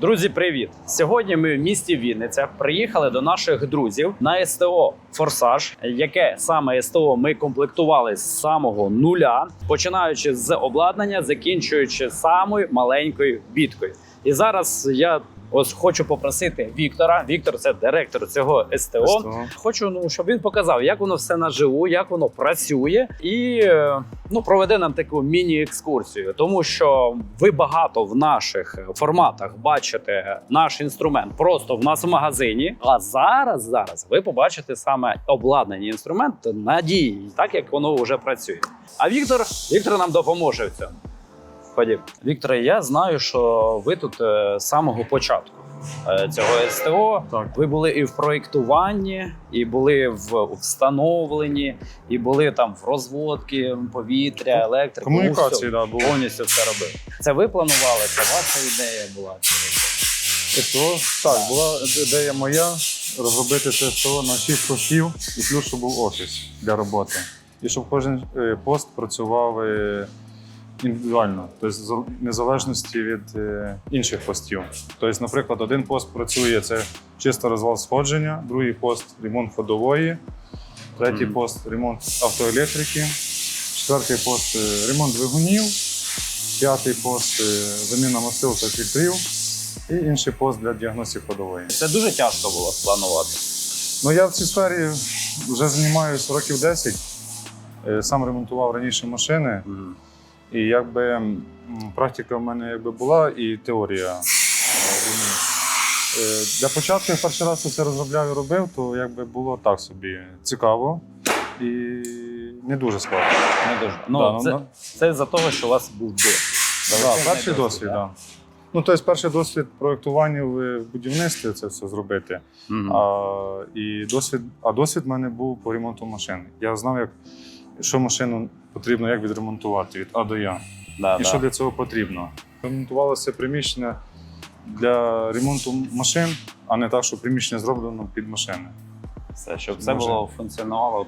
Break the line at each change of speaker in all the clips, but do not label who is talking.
Друзі, привіт! Сьогодні ми в місті Вінниця приїхали до наших друзів на СТО Форсаж, яке саме СТО ми комплектували з самого нуля, починаючи з обладнання, закінчуючи самою маленькою біткою. І зараз я ось хочу попросити Віктора. Віктор це директор цього СТО.
СТО.
Хочу, ну щоб він показав, як воно все наживу, як воно працює, і е, ну проведе нам таку міні-екскурсію, тому що ви багато в наших форматах бачите наш інструмент просто в нас в магазині. А зараз, зараз ви побачите саме обладнаний інструмент надії, так як воно вже працює. А Віктор, Віктор нам допоможе в цьому. Ходім. Вікторе, я знаю, що ви тут е, з самого початку е, цього СТО.
Так.
Ви були і в проєктуванні, і були в встановленні, і були там в розводці повітря, електрики.
Комунікації,
ну,
да,
все,
було.
повністю все робили. Це ви планували? Це ваша ідея була?
СТО, так, була ідея моя розробити це СТО на 6 постів і плюс, щоб був офіс для роботи. І щоб кожен е, пост працював індивідуально, тобто з незалежності від е, інших постів. Тобто, наприклад, один пост працює це чисто розвал сходження, другий пост ремонт ходової, третій
Мгм.
пост ремонт автоелектрики, четвертий пост е, ремонт двигунів, п'ятий пост е, заміна мастил та фільтрів. І інший пост для діагностики ходової.
Це дуже тяжко було спланувати.
Ну я в цій сфері вже займаюся років 10. Е, Сам ремонтував раніше машини, і якби практика в мене якби була і теорія. е, Для початку я перший раз це розробляв і робив, то якби було так собі цікаво і не дуже складно.
Не дуже. Ну,
Да, ну,
це,
ну.
це за того, що у вас був досвід.
Да,
Величезний
перший досвід,
да?
так. Да. Ну, тобто, перший досвід проєктування в будівництві це все зробити.
Мгм.
А, і досвід, а досвід в мене був по ремонту машин. Я знав, як, що машину потрібно як відремонтувати від А до Я.
Да,
і
да.
що для цього потрібно. Ремонтувалося приміщення для ремонту машин, а не так, що приміщення зроблено під машини.
Все, щоб це
Може.
було функціонувало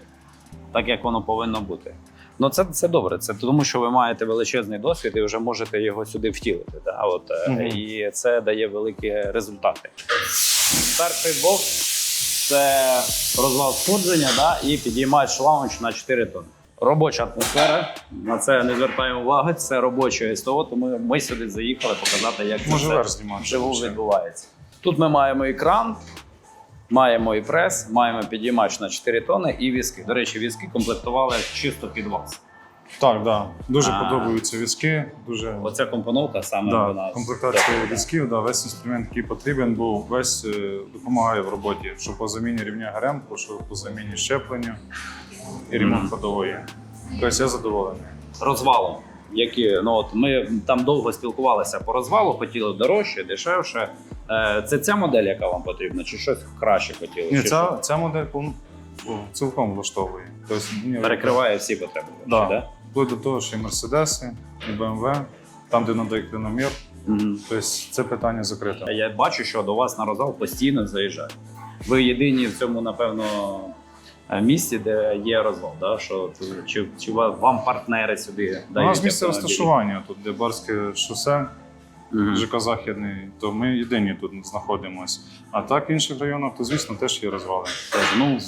так, як воно повинно бути. Ну, це, це добре. Це тому, що ви маєте величезний досвід і вже можете його сюди втілити. Да? От,
Мгм.
І це дає великі результати. Перший бокс це розвал сходження да? і підіймач лаунч на 4 тонни. Робоча атмосфера. На це не звертаємо уваги. Це робоче СТО, тому ми сюди заїхали показати, як це все вживу відбувається. Тут ми маємо екран, маємо і прес, маємо підіймач на 4 тонни і візки. До речі, візки комплектували чисто під вас.
Так, да. дуже
А.
подобаються візки. Дуже
Оця компоновка саме
да,
вона
комплектація візків, да, весь інструмент, який потрібен був, весь е, допомагає в роботі, що по заміні рівня ГРМ, що по заміні щеплення і ремонт ходової. Тобто я задоволений.
розвалом. Які ну от ми там довго спілкувалися по розвалу, хотіли дорожче, дешевше. Е, Це ця модель, яка вам потрібна, чи щось краще хотіли?
Ні,
чи
ця,
що?
ця модель цілком влаштовує. Тобто, ні,
перекриває всі потреби.
Да.
да?
Вплоть до того, що і Мерседеси, і БМВ, там, де надає клиномір,
Мгм.
тобто це питання закрите.
Я бачу, що до вас на розвал постійно заїжджають. Ви єдині в цьому, напевно, місці, де є розвал. Да? Що, чи, чи вам партнери сюди
У нас місце розташування тут, де Барське шосе,
Мгм.
ЖК Західний, то ми єдині тут знаходимося. А так в інших районах, то звісно теж є розвали.
Тож, Ну,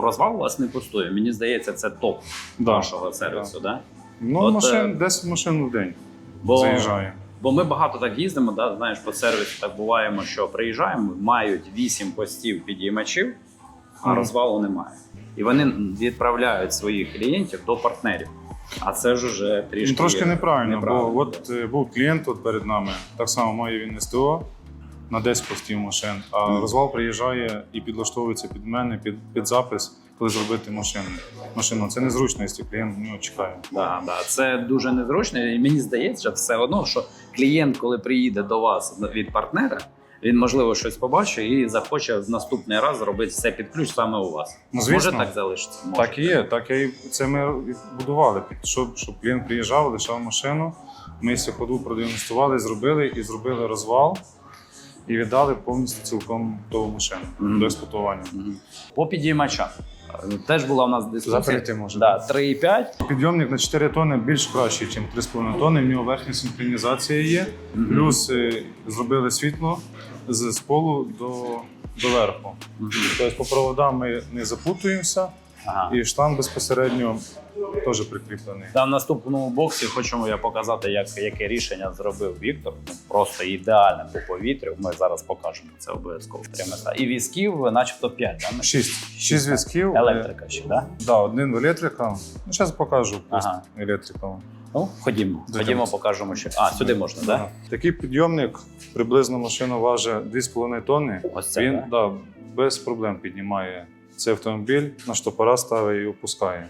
розвал у вас не пустує. Мені здається, це топ
Да.
вашого сервісу. Да.
Ну,
От,
машин,
е,
10 машин в день
Бо,
заїжджає.
бо ми багато так їздимо, да, знаєш, по сервісу так буваємо, що приїжджаємо, мають 8 постів підіймачів, а
Мгм.
розвалу немає. І вони відправляють своїх клієнтів до партнерів. А це ж уже трішки
Ну, Трошки неправильно,
неправильно,
бо от е, був клієнт тут перед нами, так само має він СТО на 10 постів машин, а
Мгм.
розвал приїжджає і підлаштовується під мене, під, під запис, коли зробити машину. машину. Це незручно, якщо клієнт в нього чекає.
Да, да. Це дуже незручно. І мені здається, все одно, що клієнт, коли приїде до вас від партнера, він можливо щось побачить і захоче в наступний раз зробити все під ключ саме у вас.
Ну, звісно.
Може так залишиться? Може.
Так і є, так і це ми будували, щоб, щоб він приїжджав, лишав машину. Ми всю ходу продемонстрували, зробили і зробили розвал. І віддали повністю цілком ту машину
Мгм.
до експлуатування.
Мгм. По підіймачам. Теж була у нас дискусія.
Заперти може.
Да, 3,5.
Підйомник на 4 тонни більш кращий, ніж 3,5 тонни. В нього верхня синхронізація є. Плюс е, зробили світло з, полу до, до верху. Тобто по проводам ми не запутуємося,
Ага.
і штам безпосередньо теж прикріплений.
Там в наступному боксі хочемо я показати, як, яке рішення зробив Віктор. Ну, просто ідеальне по повітрю. Ми зараз покажемо це обов'язково. Прямо так. І візків, начебто 5, да?
Шість. Шість зв'язків.
Електрика ще, да?
Да, один в електрика. Ну, зараз покажу
Ага.
електрика.
Ну, ходімо.
До
Ходімо, покажемо, що. А, сюди можна, так? Да?
Такий підйомник, приблизно машина важить 2,5 тонни.
Ось це,
Він
да?
да, без проблем піднімає цей автомобіль, на штопора ставить і опускає.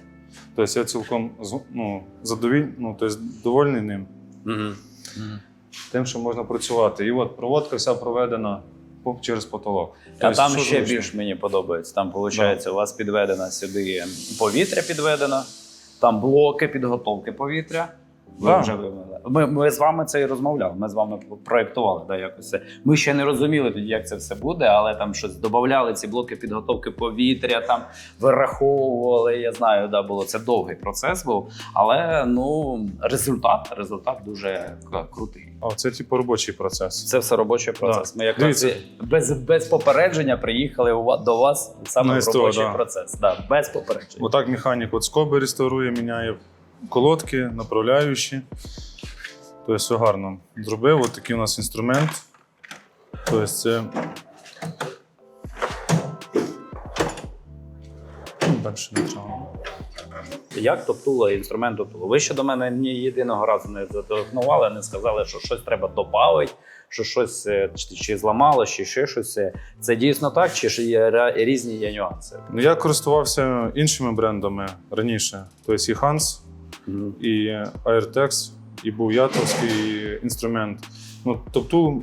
Тобто я цілком ну, задовіль, ну, тобто довольний ним,
Угу.
тим, що можна працювати. І от проводка вся проведена через потолок.
А
Тобто,
там ще
зручно?
більш мені подобається. Там, виходить, у вас підведено сюди повітря підведено, там блоки підготовки повітря. Ви
Да.
вже вивели. Ми, ми з вами це і розмовляли. Ми з вами проєктували да, якось це. Ми ще не розуміли тоді, як це все буде, але там щось додавали ці блоки підготовки повітря, там вираховували. Я знаю, да, було це довгий процес був. Але ну результат, результат дуже крутий.
А це типу робочий процес.
Це все робочий процес. Ми якраз без, без попередження приїхали у до вас саме
СТО,
робочий
да.
процес. Да, без попередження.
Отак механік от скоби реставрує, міняє колодки, направляючі. Тобто все гарно зробив. От такий у нас інструмент. Тобто це. Далі не треба.
Як топтуло інструмент топтуло? Ви ще до мене ні єдиного разу не зателефонували, не сказали, що щось треба додати, що щось е, чи, чи зламало, чи ще щось. Це дійсно так, чи ж є різні є нюанси?
Ну, я користувався іншими брендами раніше. Тобто і Hans. І Airtex, і був Ятовський інструмент. Ну, тобто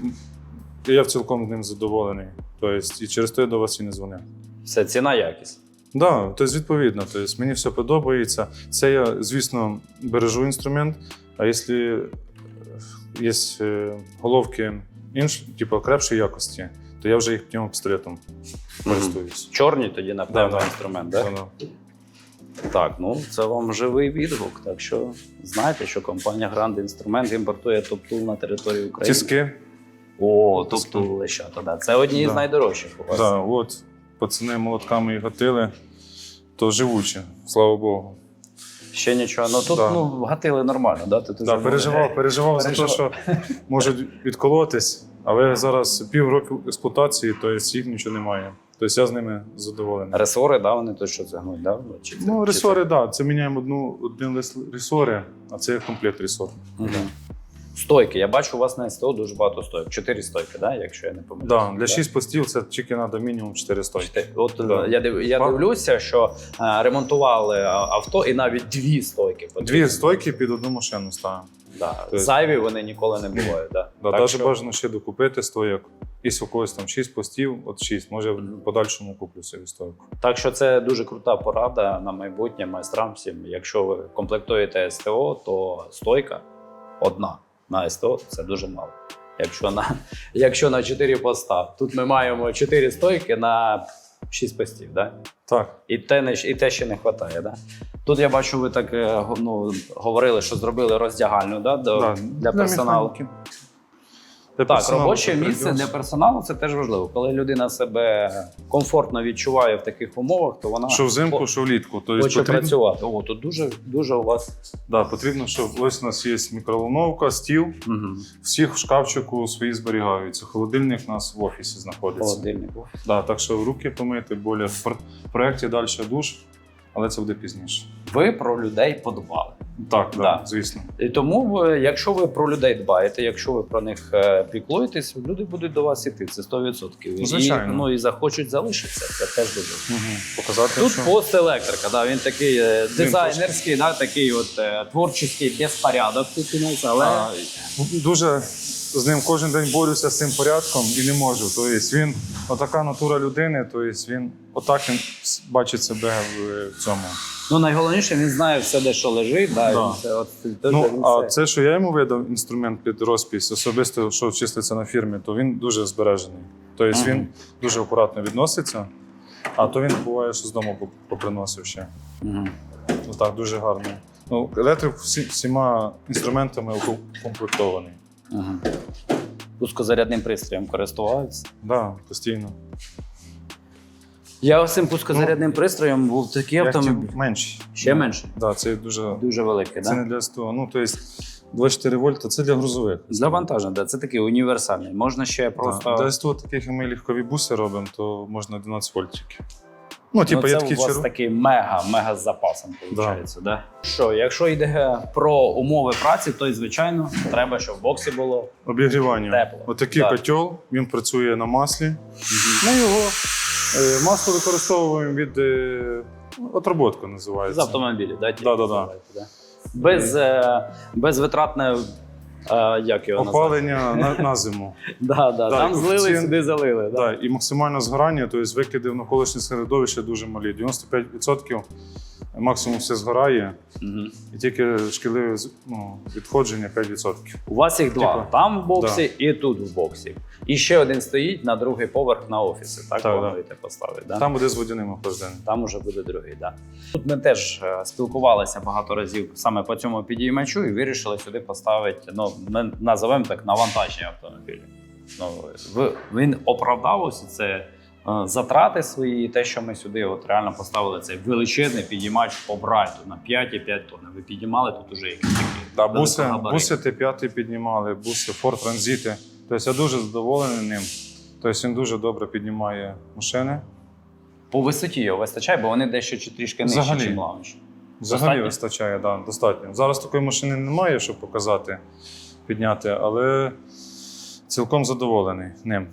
я цілком ним задоволений. Тобто, і через те я до вас і не дзвонив.
Все, ціна якість.
Да, тобто відповідно. Тобто мені все подобається. Це я, звісно, бережу інструмент. А якщо є е, головки інш, типу крепшої якості, то я вже їх пневмопістолетом користуюсь.
Чорні тоді, напевно,
Да, да.
інструмент, так?
Воно.
Так, ну це вам живий відгук. Так що знаєте, що компанія Grand Instrument імпортує топтул на територію України.
Тіски.
О, топтул лещата, да. Це одні з найдорожчих у вас.
Да, от, пацани молотками і гатили, то живучі, слава Богу.
Ще нічого. Ну тут
Да.
ну, гатили нормально, да? Тут
Да,
уже
переживав, переживав за те,
Переживав.
що можуть відколотись, але зараз півроку експлуатації, то їх нічого немає. Тобто я з ними задоволений.
Ресори, да, вони то що це гнуть, да? Чи це,
Ну, ресори, так. Да, це міняємо одну, один лист ресори, а це комплект ресор.
Мгм. Стойки. Я бачу, у вас на СТО дуже багато стойок. Чотири стойки, да? якщо я не помиляюся.
Да, для 6 постів це тільки треба мінімум 4 стойки.
Чотири. От
Да.
е, я, див, я дивлюся, що е, ремонтували авто і навіть дві стойки. потрібно.
Дві стойки під одну машину ставимо.
Да.
Тобто-
Зайві вони ніколи не бувають. Да.
Да,
Так
навіть
що-
бажано ще докупити стойок. Якщо у когось там 6 постів, от 6, може в подальшому куплю собі стойку.
Так що це дуже крута порада на майбутнє майстрам всім. Якщо ви комплектуєте СТО, то стойка одна на СТО це дуже мало. Якщо на, якщо на 4 поста. Тут ми маємо 4 стойки на 6 постів. Да?
Так.
І, те не, і те ще не вистачає. Да? Тут я бачу, ви так е, ну, говорили, що зробили роздягальну да, до,
да.
для персоналу.
Для
Так, робоче місце для персоналу це теж важливо. Коли людина себе комфортно відчуває в таких умовах, то вона
Що взимку,
хо-
що влітку. Тобто
хоче
потрібно,
працювати. О, тут дуже, дуже у вас.
да, потрібно, щоб ось у нас є мікроволновка, стіл.
Угу.
Всіх в шкафчику свої зберігаються. Холодильник у нас в офісі знаходиться.
Холодильник.
Да, так що руки помити, болі в проєкті далі душ, але це буде пізніше.
Ви про людей подбали.
Так, да,
Да.
звісно.
І тому, якщо ви про людей дбаєте, якщо ви про них е, піклуєтесь, люди будуть до вас іти. Це 100%.
Звичайно.
І, ну, і захочуть залишитися. Це теж дуже.
Угу. Показати,
Тут
що...
пост електрика, да, він такий е,
Він
дизайнерський, да, такий от е, творчий безпорядок тут у нас, але
А, дуже з ним кожен день борюся з цим порядком і не можу. Тобто він отака натура людини, тобто він отак він бачить себе в, цьому.
ну, найголовніше, він знає все, де що лежить. Да,
Да.
Він це, от,
Ну,
він
а
це-
це, що я йому видав інструмент під розпис, особисто, що числиться на фірмі, то він дуже збережений. Тобто
Мгм.
він дуже акуратно відноситься. А то він буває, що з дому поприносив ще.
Угу.
Ну так, дуже гарно. Ну, електрик всі, всіма інструментами укомплектований.
Угу. Пускозарядним пристроєм користуваються.
Так, да, постійно.
Я ось цим пускозарядним пристроєм був такий автомобіль.
ті менші.
Ще менше.
Да, це дуже.
Дуже великий,
Це
так?
не для СТО. Ну, тобто 24 вольта це для грузових.
Для вантажа, да. це такий універсальний. Можна ще просто.
Да. Для СТО таких як ми легкові буси робимо, то можна 11 вольт тільки. Ну, типу,
ну,
є
це
такі
у вас
черв...
такий мега, мега з запасом, виходить, да. Що, якщо йде про умови праці, то, звичайно, треба, щоб в боксі було.
обігрівання.
Тепло.
Отакий
Так.
котел, він працює на маслі. Ми його е, масло використовуємо від е, отработка
З
називається.
автомобілів, да? тільки
Да-да-да.
да? Без, е, безвитратне, е, як його назвати?
Опалення на, на зиму.
Да, да.
Да,
Там
і
злили,
коефіцієнт-
сюди залили. Да.
Да, і максимальне згорання, тобто викиди в навколишнє середовище дуже малі. 95% максимум все згорає,
Мгм.
і тільки шкідливе з- ну, відходження 5%.
У вас їх два.
Типа,
Там в боксі і тут в боксі. І ще один стоїть на другий поверх на офісі. Так,
Так, да.
плануєте поставити. Да?
Там буде з водяним охлажденням.
Там уже буде другий. Да. Тут ми теж е, спілкувалися багато разів саме по цьому підіймачу і вирішили сюди поставити, ну, ми називаємо так, навантажні автомобілі. Ну, ви- він оправдав ось це затрати свої, і те, що ми сюди от реально поставили цей величезний підіймач по брайту на 5,5 тонн. Ви підіймали тут уже якісь такі.
Да, буси, буси Т5 піднімали, буси Ford Транзити. Тобто я дуже задоволений ним. Тобто він дуже добре піднімає машини.
По висоті його вистачає, бо вони дещо чи трішки
Взагалі.
ніж лаунж.
Взагалі
Достатньо?
вистачає, да, достатньо. Зараз такої машини немає, щоб показати, підняти, але цілком задоволений ним.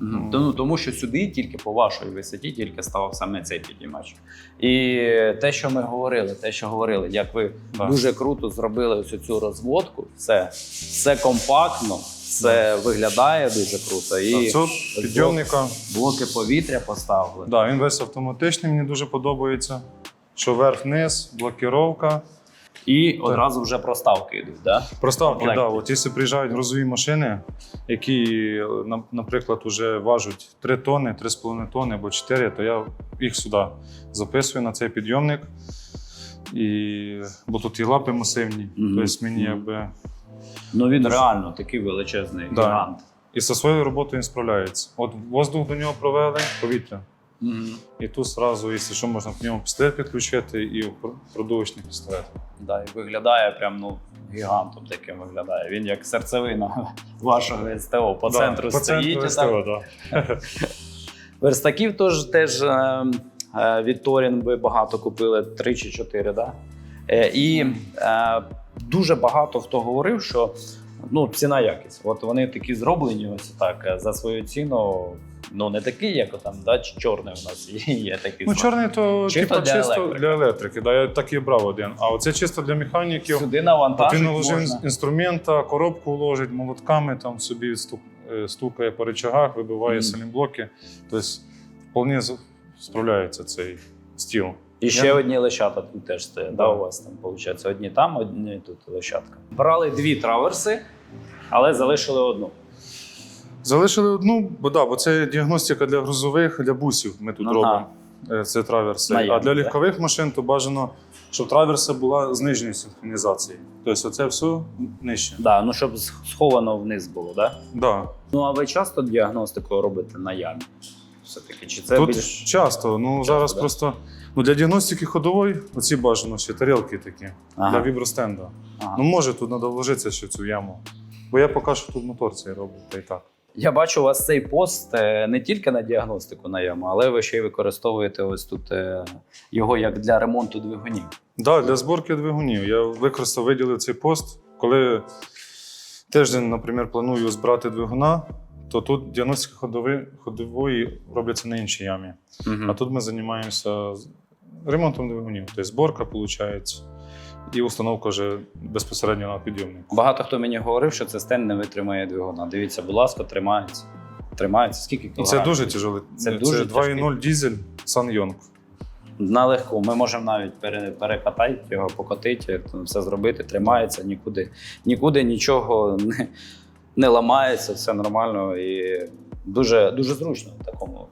Мгм. Ну, тому що сюди тільки по вашій висоті тільки ставав саме цей підіймач. І те, що ми говорили, те, що говорили, як ви
Да.
дуже круто зробили ось цю розводку, все, все компактно, все виглядає дуже круто. І
А підйомника,
блоки повітря поставили.
да, він весь автоматичний, мені дуже подобається. Що верх-низ, блокіровка.
І одразу вже проставки йдуть. Да?
Проставки,
Комплекти.
да, от якщо приїжджають грузові машини, які, наприклад, вже важать 3 тонни, 3,5 тонни або 4, то я їх сюди записую на цей підйомник. І, бо тут і лапи масивні,
Мгм.
тобто мені якби.
Ну він
Дуже-
реально такий величезний
Да.
гігант.
І зі своєю роботою він справляється. От воздух до нього провели, повітря.
Мгм.
І тут одразу, якщо що, можна к ньому пістолет підключити і пр- продувочний пістолет.
Да, і виглядає прям ну, гігантом таким виглядає. Він як серцевина вашого СТО по
Да,
центру
по
стоїть.
центру СТО, да.
Верстаків теж, теж е, е, від Торін ви багато купили, три чи чотири, да? Е, і дуже багато хто говорив, що ну, ціна якість. От вони такі зроблені, ось так, за свою ціну. Ну, не такі, як там, да, чорний у нас є, такий.
Ну, чорний то
Чисто
типу,
для
чисто
електрики.
для електрики. Да, я так і брав один. А оце чисто для механіків.
Сюди
От
навантажити
він наложив інструмента, коробку вложить, молотками там собі е, стукає по речагах, вибиває
Мгм.
салімблоки. Тобто вполне справляється цей стіл.
І ще
Я-
одні лещата тут теж стоять. Да.
Да.
у вас там, виходить, одні там, одні тут лещатка. Брали дві траверси, але залишили одну.
Залишили одну, бо да, бо це діагностика для грузових, для бусів. Ми тут
Ага.
робимо. Е, Це траверси.
Наявні,
а для легкових машин то бажано, щоб траверса була з нижньої синхронізації. Тобто оце все нижче.
Да, ну щоб сховано вниз було, да?
Да.
Ну а ви часто діагностику робите на ямі? Все-таки, чи це
Тут
більш.
часто, ну
Часто,
зараз
да?
просто ну, для діагностики ходової оці бажано ще тарілки такі для
Ага.
вібростенда.
Ага.
Ну може тут треба вложитися ще в цю яму. Бо я поки що тут мотор цей роблю, та й так.
Я бачу у вас цей пост е, не тільки на діагностику на яму, але ви ще й використовуєте ось тут е, його як для ремонту двигунів.
Да, для зборки двигунів. Я використав, виділив цей пост. Коли тиждень, наприклад, планую збирати двигуна, то тут діагностика ходови, ходової робляться на іншій ямі.
Угу.
А тут ми займаємося ремонтом двигунів. Тобто зборка виходить, і установка вже безпосередньо на підйомник.
Багато хто мені говорив, що це стенд не витримає двигуна. Дивіться, будь ласка, тримається. Тримається. Скільки
Це дуже тяжелий.
Це
Це,
дуже
2.0 дізель Сан
На легку. Ми можемо навіть пере, перекатати його, покотити, все зробити, тримається, нікуди, нікуди нічого не, не ламається, все нормально і дуже, дуже зручно в такому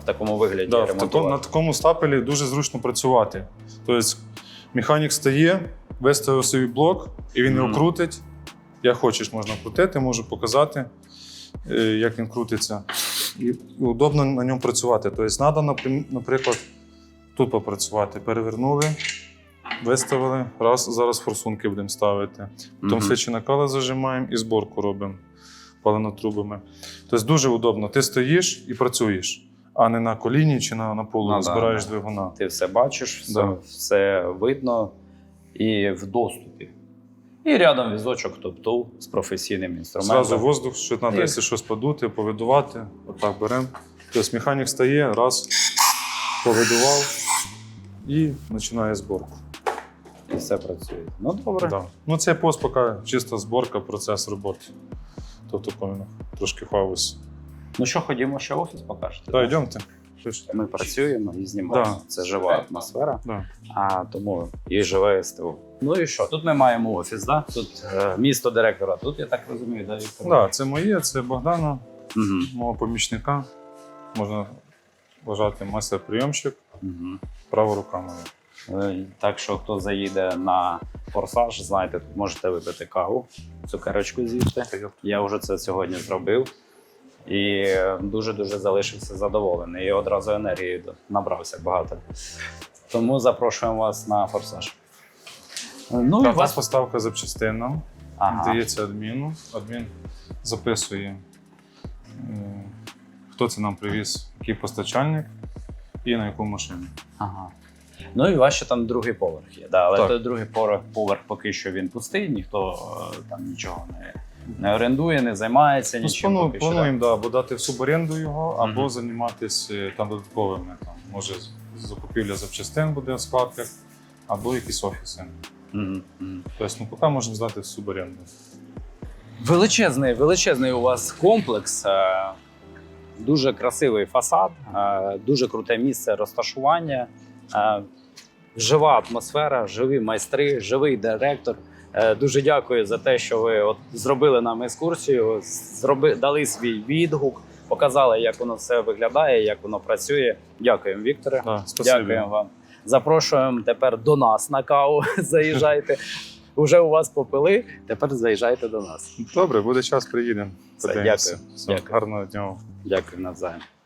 в такому вигляді
Да, в такому, на такому стапелі дуже зручно працювати. Тобто механік стає, виставив собі блок, і він його крутить. Як хочеш, можна крутити, можу показати, е, як він крутиться. І удобно на ньому працювати. Тобто, треба, наприклад, тут попрацювати. Перевернули, виставили. Раз, зараз форсунки будемо ставити. Потім
Мгм.
свічі накали зажимаємо і зборку робимо паленотрубами. Тобто дуже удобно. Ти стоїш і працюєш, а не на коліні чи на, на полу
Ну,
збираєш
да.
двигуна.
Ти все бачиш, все,
Да.
все видно і в доступі. І рядом візочок топ-тул з професійним інструментом.
Зразу воздух, що треба, якщо щось подути, повидувати. Отак беремо. Тобто механік стає, раз, повидував і починає зборку.
І все працює. Ну добре.
Да. Ну, це пост поки чиста зборка, процес роботи. Тобто повинно трошки хаос.
Ну що, ходімо ще офіс покажете?
Так, йдемте.
Ми працюємо і знімаємо.
Да.
Це жива атмосфера,
Да.
а тому і живе СТУ. Ну і що? Тут ми маємо офіс, да? Тут е, місто директора. Тут я так розумію, да, Віктор?
Да, це моє, це Богдана,
Угу.
мого помічника. Можна вважати майстер-прийомщик,
Угу.
права рука моя.
Е, Так що хто заїде на форсаж, знаєте, тут можете випити каву, цукерочку з'їсти. Я вже це сьогодні зробив і дуже дуже залишився задоволений. І одразу енергії набрався багато. Тому запрошуємо вас на форсаж. Ну і вас
поставка запчастин
ага.
Дається адміну. Адмін записує, е, хто це нам привіз, який постачальник і на яку машину.
ага. Ну і у вас ще там другий поверх є. Да, але
Так.
той другий поверх, поверх поки що він пустий, ніхто е, там нічого не, не орендує, не займається
Ну,
нічим.
плану-
поки що,
плануємо да, або дати в суборенду його, або
Мгм.
займатися там додатковими. Там, може, закупівля запчастин буде в складках, або якісь офіси.
Мгм, мгм.
Тобто, ну, поки можемо здати в суборенду.
Величезний, величезний у вас комплекс. е, Дуже красивий фасад, е, дуже круте місце розташування, е, жива атмосфера, живі майстри, живий директор. Е, Дуже дякую за те, що ви от зробили нам екскурсію, зроби, дали свій відгук, показали, як воно все виглядає, як воно працює. Дякуємо, Вікторе.
Да.
Дякуємо вам. Запрошуємо тепер до нас на каву. Заїжджайте. Уже у вас попили. Тепер заїжджайте до нас.
Добре, буде час, приїдемо.
Все, дякую.
Все,
Дякую.
Гарного дня.
Дякую навзаєм.